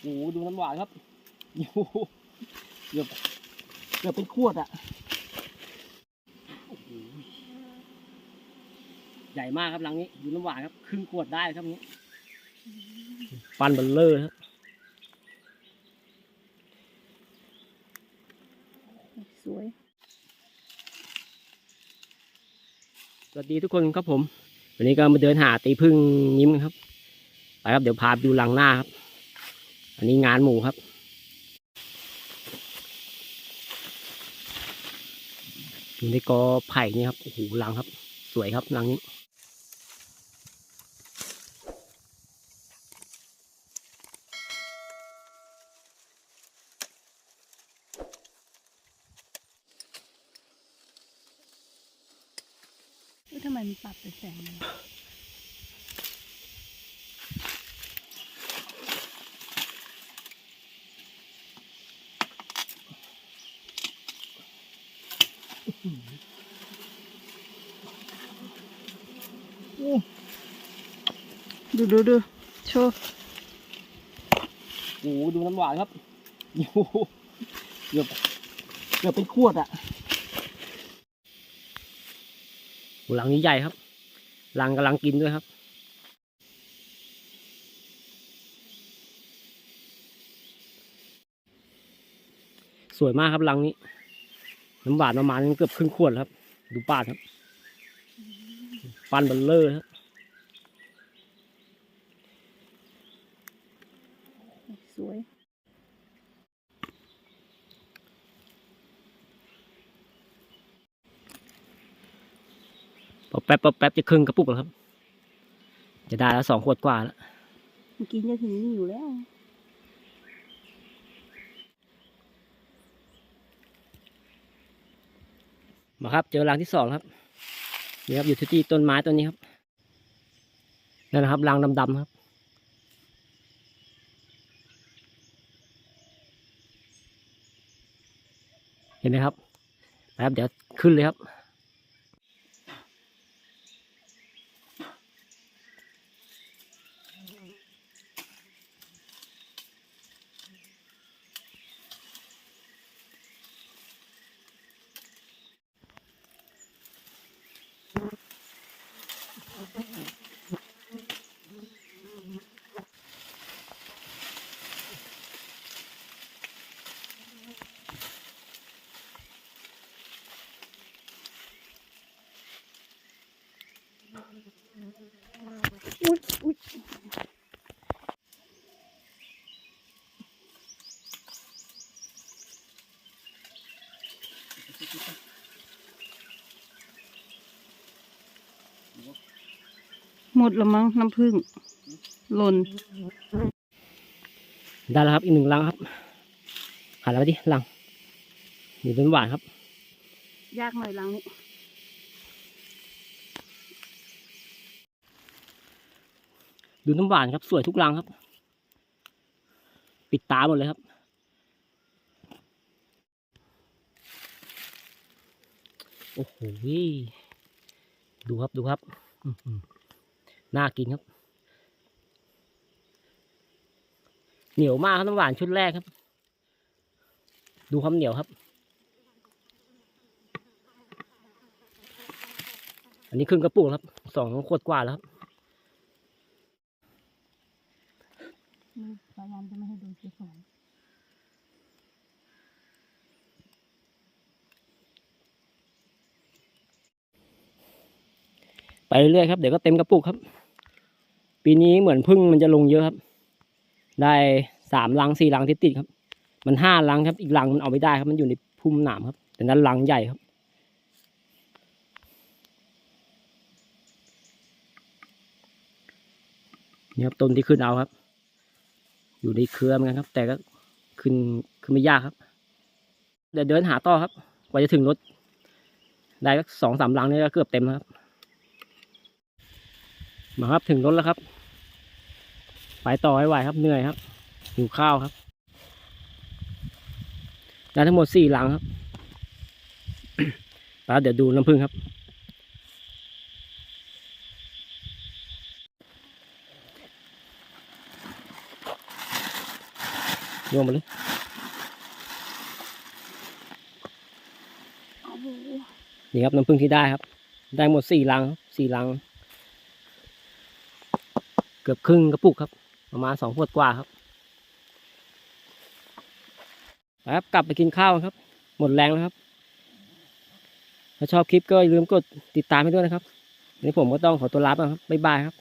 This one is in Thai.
โอ้โหดูน้ำหวานครับโอ้โหเกือบเกือบเป็นขวดอะโอ้โหใหญ่มากครับรังนี้ดูน้ำหวานครับครึ่งขวดได้ครับนี้ฟันเบลเลอร์ครับสวย สวัสดีทุกคนครับผม วันนี้ก็มาเดินหาตีพึ่งยิ้มกันครับ ไปครับเดี๋ยวพาไปดูรังหน้าครับ อันนี้งานหมูครับ อยู่ในกอไผ่นี่ครับโอ้โหรังครับ สวยครับรังนี้เอ้ยทำไมมันปรับเป็นแสงมัน ดูดูดูโชว์โอ้ดูน้ำหวานครับโอ้เกือบเกือบเป็นขวดอะหลังนี้ใหญ่ครับรังกำลังกินด้วยครับสวยมากครับรังนี้ น้ำหวานประมาณเกือบครึ่งขวดครับ ดูปาดครับฟันเบลเลอร์ครับสวยพอแป๊บพอแป๊บจะครึ่งกระปุกแล้วครับ จะได้แล้วสองขวดกว่าแล้ว เมื่อกี้จะถึงนี่อยู่แล้ว มาครับ เจอรังที่สองครับนี่ครับอยู่ที่ต้นไม้ต้นนี้ครับนั่นนะครับรังดำๆครับ เห็นไหมครับนะครับเดี๋ยวขึ้นเลยครับ อุ้ยอุ้ยหมดและมั้งน้ำผึ้งหล่นได้แล้วครับ อีกหนึ่งรังครับหาแล้วดิรังอยู่ต้นหวานครับ ยากหน่อยหลังนี้ ดูน้ำหวานครับ สวยทุกรังครับ ปิดตาหมดเลยครับ โอ้โหดูครับดูครับน่ากินครับ เหนียวมากครับน้ำหวานชุดแรกครับ ดูความเหนียวครับ อันนี้ครึ่งกระปุกครับสองขวดกว่าแล้วครับ พยายามจะไม่ให้โดนเสียของไปเรื่อยครับ เดี๋ยวก็เต็มกระปุกครับ ปีนี้เหมือนพึ่งมันจะลงเยอะครับ ได้สามลังสี่ลังที่ติดครับ มันห้าลังครับ อีกลังมันเอาไม่ได้ครับ มันอยู่ในพุ่มหนามครับ แต่นั้นลังใหญ่ครับนี่ครับต้นที่ขึ้นเอาครับ อยู่ในเครือเหมือนกันครับ แต่ก็ขึ้นขึ้นไม่ยากครับ เดี๋ยวเดินหาต่อครับ กว่าจะถึงรถ ได้ก็สองสามลังนี่ก็เกือบเต็มแล้วครับ มาครับถึงรถแล้วครับ ไปต่อให้ไหวครับเหนื่อยครับหิวข้าวครับได้ทั้งหมดสี่หลังครับแล้วเดี๋ยวดูน้ำผึ้งครับ รวมมาเลยนี่ครับน้ำผึ้งที่ได้ครับ ได้หมดสี่ลังสี่ลัง เกือบครึ่งกระปุกครับ ประมาณสองขวดกว่าครับไปครับกลับไปกินข้าวครับ หมดแรงแล้วครับ ถ้าชอบคลิปก็อย่าลืมกดติดตามให้ด้วยนะครับวันนี้ผมก็ต้องขอตัวลาไปครับบ๊ายบายครับ